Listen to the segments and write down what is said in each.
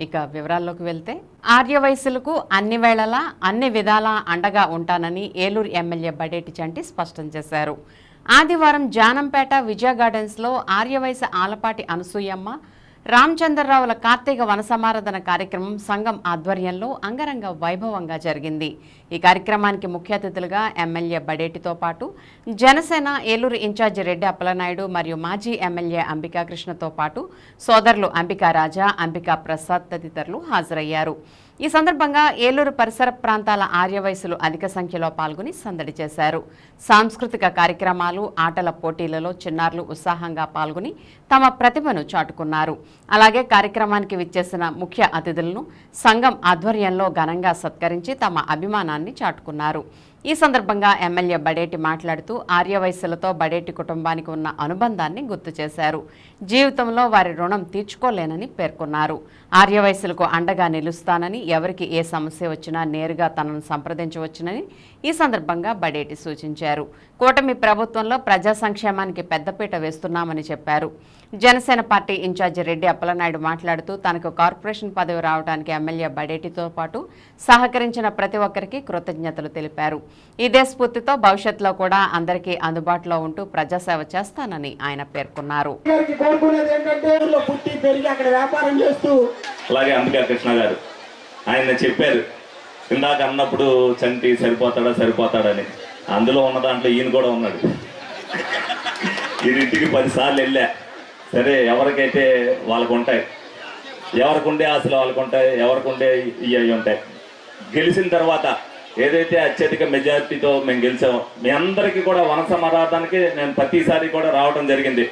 ఇక వివరాల్లోకి వెళ్తే ఆర్యవయసులకు అన్ని వేళలా అన్ని విధాలా అండగా ఉంటానని ఏలూరు ఎమ్మెల్యే బడేటి చంటి స్పష్టం చేశారు. ఆదివారం జానంపేట విజయ గార్డెన్స్లో ఆర్యవయస ఆలపాటి అనసూయమ్మ రామచంద్రరావుల కార్తీక వనసమారాధన కార్యక్రమం సంఘం ఆధ్వర్యంలో అంగరంగ వైభవంగా జరిగింది. ఈ కార్యక్రమానికి ముఖ్య అతిథులుగా ఎమ్మెల్యే బడేటితో పాటు జనసేన ఏలూరు ఇన్ఛార్జి రెడ్డి అప్పలనాయుడు మరియు మాజీ ఎమ్మెల్యే అంబికా కృష్ణతో పాటు సోదరులు అంబికా రాజా అంబికా ప్రసాద్ తదితరులు హాజరయ్యారు. ఈ సందర్భంగా ఏలూరు పరిసర ప్రాంతాల ఆర్యవయసులు అధిక సంఖ్యలో పాల్గొని సందడి చేశారు. సాంస్కృతిక కార్యక్రమాలు ఆటల పోటీలలో చిన్నారులు ఉత్సాహంగా పాల్గొని తమ ప్రతిభను చాటుకున్నారు. అలాగే కార్యక్రమానికి విచ్చేసిన ముఖ్య అతిథులను సంఘం ఆధ్వర్యంలో ఘనంగా సత్కరించి తమ అభిమానాన్ని చాటుకున్నారు. ఈ సందర్భంగా ఎమ్మెల్యే బడేటి మాట్లాడుతూ ఆర్యవయస్సులతో బడేటి కుటుంబానికి ఉన్న అనుబంధాన్ని గుర్తు చేశారు. జీవితంలో వారి రుణం తీర్చుకోలేనని పేర్కొన్నారు. ఆర్యవయస్సులకు అండగా నిలుస్తానని ఎవరికి ఏ సమస్య వచ్చినా నేరుగా తనను సంప్రదించవచ్చునని ఈ సందర్భంగా బడేటి సూచించారు. కూటమి ప్రభుత్వంలో ప్రజా సంక్షేమానికి పెద్దపీట వేస్తున్నామని చెప్పారు. జనసేన పార్టీ ఇన్ఛార్జి రెడ్డి అప్పలనాయుడు మాట్లాడుతూ తనకు కార్పొరేషన్ పదవి రావడానికి ఎమ్మెల్యే బడేటితో పాటు సహకరించిన ప్రతి ఒక్కరికి కృతజ్ఞతలు తెలిపారు. ఇదే స్ఫూర్తితో భవిష్యత్తులో కూడా అందరికీ అందుబాటులో ఉంటూ ప్రజాసేవ చేస్తానని ఆయన పేర్కొన్నారు. గారికి కోరుకునేది ఏంటంటే ఊర్లో పుట్టి పెరిగి అక్కడ వ్యాపారం చేస్తూ అలాగే అంబికా కృష్ణ గారు ఆయన చెప్పారు ఇందాక అన్నప్పుడు చంటి సరిపోతాడా సరిపోతాడని. అందులో ఉన్న దాంట్లో ఈయన కూడా ఉన్నాడు. ఈయన ఇంటికి పదిసార్లు వెళ్ళా. సరే ఎవరికైతే వాళ్ళకు ఉంటాయి ఎవరికి ఉండే ఆశలు వాళ్ళకు ఉంటాయి ఎవరికి ఉండే ఇవి ఉంటాయి. గెలిచిన తర్వాత ఏదైతే అత్యధిక మెజారిటీతో మేము గెలిచామో మీ అందరికీ కూడా వనస సమారాధానికి నేను ప్రతిసారి కూడా రావడం జరిగింది.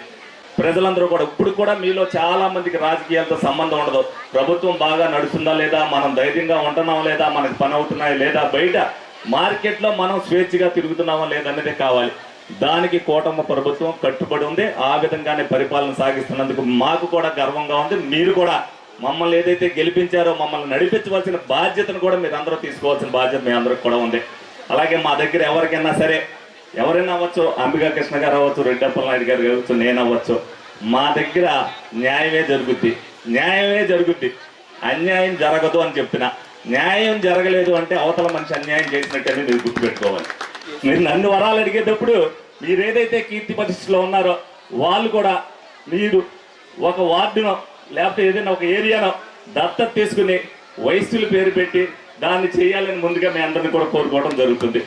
ప్రజలందరూ కూడా ఇప్పుడు కూడా మీలో చాలా మందికి రాజకీయాలతో సంబంధం ఉండదు. ప్రభుత్వం బాగా నడుస్తుందా లేదా మనం ధైర్యంగా ఉంటున్నాం లేదా మనకి పని అవుతున్నాయా లేదా బయట మార్కెట్లో మనం స్వేచ్ఛగా తిరుగుతున్నామా లేదన్నదే కావాలి. దానికి కూటమి ప్రభుత్వం కట్టుబడి ఉంది. ఆ విధంగానే పరిపాలన సాగిస్తున్నందుకు మాకు కూడా గర్వంగా ఉంది. మీరు కూడా మమ్మల్ని ఏదైతే గెలిపించారో మమ్మల్ని నడిపించవలసిన బాధ్యతను కూడా మీరు అందరూ తీసుకోవాల్సిన బాధ్యత మీ అందరికి కూడా ఉంది. అలాగే మా దగ్గర ఎవరికైనా సరే ఎవరైనా అవ్వచ్చు అంబికా కృష్ణ గారు అవ్వచ్చు రెడ్డప్పల నాయుడు గారు కావచ్చు నేను అవ్వచ్చు మా దగ్గర న్యాయమే జరుగుద్ది. న్యాయమే జరుగుద్ది. అన్యాయం జరగదు అని చెప్పిన న్యాయం జరగలేదు అంటే అవతల మనిషి అన్యాయం చేసినట్టని మీరు గుర్తుపెట్టుకోవాలి. మీరు నన్ను వరాలు అడిగేటప్పుడు మీరు ఏదైతే కీర్తి పరిస్థితిలో ఉన్నారో వాళ్ళు కూడా మీరు ఒక వార్డును లేకపోతే ఏదైనా ఒక ఏరియాను దత్తత తీసుకుని వయస్సులు పేరు పెట్టి దాన్ని చేయాలని ముందుగా మీ అందరిని కూడా కోరుకోవడం జరుగుతుంది.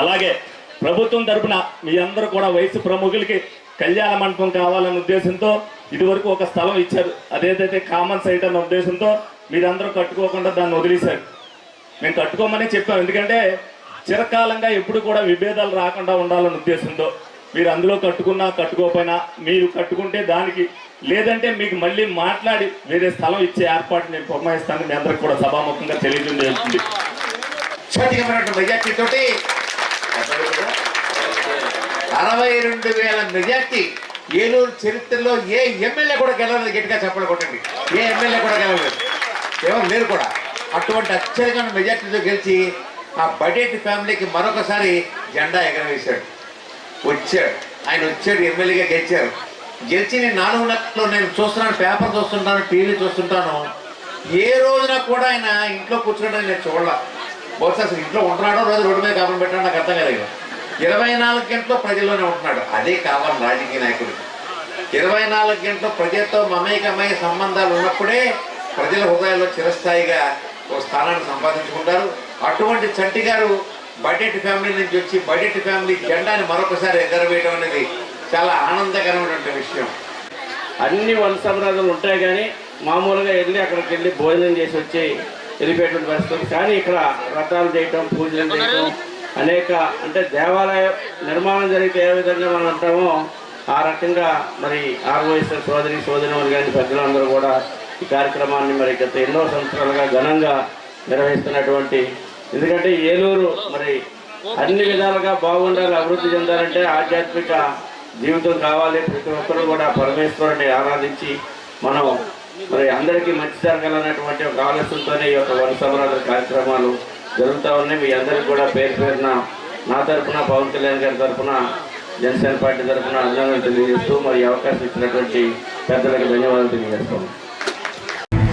అలాగే ప్రభుత్వం తరపున మీ అందరూ కూడా వయసు ప్రముఖులకి కళ్యాణ మండపం కావాలన్న ఉద్దేశంతో ఇదివరకు ఒక స్థలం ఇచ్చారు. అదేదైతే కామన్ సైట్ అన్న ఉద్దేశంతో మీరందరూ కట్టుకోకుండా దాన్ని వదిలేశారు. మేము కట్టుకోమని చెప్పాం. ఎందుకంటే చిరకాలంగా ఎప్పుడు కూడా విభేదాలు రాకుండా ఉండాలన్న ఉద్దేశంతో మీరు అందులో కట్టుకున్నా కట్టుకోకపోయినా మీరు కట్టుకుంటే దానికి లేదంటే మీకు మళ్ళీ మాట్లాడి వేరే స్థలం ఇచ్చే ఏర్పాటు నేను పురమాయిస్తాను మీ అందరికి కూడా సభాముఖంగా తెలియజేయడం మెజార్టీ తోటి అరవై రెండు వేల మెజార్టీ ఏలూరు చరిత్రలో ఏ ఎమ్మెల్యే కూడా గెలవలేదు గట్టిగా చెప్పలు కొట్టండి. ఏ ఎమ్మెల్యే కూడా గెలవలేదు. ఏమో మీరు కూడా. అటువంటి అత్యధికమైన మెజార్టీతో గెలిచి ఆ బడేటి ఫ్యామిలీకి మరొకసారి జెండా ఎగరవేశాడు. వచ్చాడు. ఆయన వచ్చాడు ఎమ్మెల్యేగా గెలిచారు. గెలిచి నేను నాలుగు నెలల్లో నేను చూస్తున్నాను పేపర్ చూస్తుంటాను టీవీ చూస్తుంటాను. ఏ రోజున కూడా ఆయన ఇంట్లో కూర్చోవడం నేను చూడాల. బహుశా అసలు ఇంట్లో ఉంటున్నాడో రోజు రోడ్డు మీద కాపం పెట్టాడు నాకు అర్థం కాలేదు. ఇరవై నాలుగు గంటలు ప్రజల్లోనే ఉంటున్నాడు. అదే కావాలి రాజకీయ నాయకుడు. ఇరవై నాలుగు గంటలు ప్రజలతో మమేకమయ్యే సంబంధాలు ఉన్నప్పుడే ప్రజల హృదయాల్లో చిరస్థాయిగా ఒక స్థానాన్ని సంపాదించుకుంటారు. అటువంటి చంటి గారు బడ్జెట్ ఫ్యామిలీ నుంచి వచ్చి బడ్జెట్ ఫ్యామిలీ జెండాని మరొకసారి ఎగరవేయడం అనేది చాలా ఆనందకరమైనటువంటి విషయం. అన్ని వంశమరాధనలు ఉంటాయి కానీ మామూలుగా వెళ్ళి అక్కడికి వెళ్ళి భోజనం చేసి వచ్చి వెళ్ళిపోయేటువంటి పరిస్థితి. కానీ ఇక్కడ వ్రతాలు చేయటం పూజలు చేయటం అనేక అంటే దేవాలయ నిర్మాణం జరిగితే ఏ విధంగా మనం అంటామో ఆ రకంగా మరి ఆర్వైఎస్ సోదరి సోదరి కానీ పెద్దలందరూ కూడా ఈ కార్యక్రమాన్ని మరి గత ఎన్నో సంవత్సరాలుగా ఘనంగా నిర్వహిస్తున్నటువంటి ఎందుకంటే ఏలూరు మరి అన్ని విధాలుగా బాగుండాలి అభివృద్ధి చెందాలంటే ఆధ్యాత్మిక జీవితం కావాలి. ప్రతి ఒక్కరూ కూడా పరమేశ్వరుని ఆరాధించి మనం మరి అందరికీ మంచి జరగాలనేటువంటి ఒక ఆలోచనతోనే ఈ యొక్క వనసమరాధ కార్యక్రమాలు జరుగుతూ ఉన్నాయి. మీ అందరికీ కూడా పేరు పేరున నా తరపున పవన్ కళ్యాణ్ గారి తరఫున జనసేన పార్టీ తరఫున అభినందనలు తెలియజేస్తూ మరి అవకాశం ఇచ్చినటువంటి పెద్దలకు ధన్యవాదాలు తెలియజేస్తాము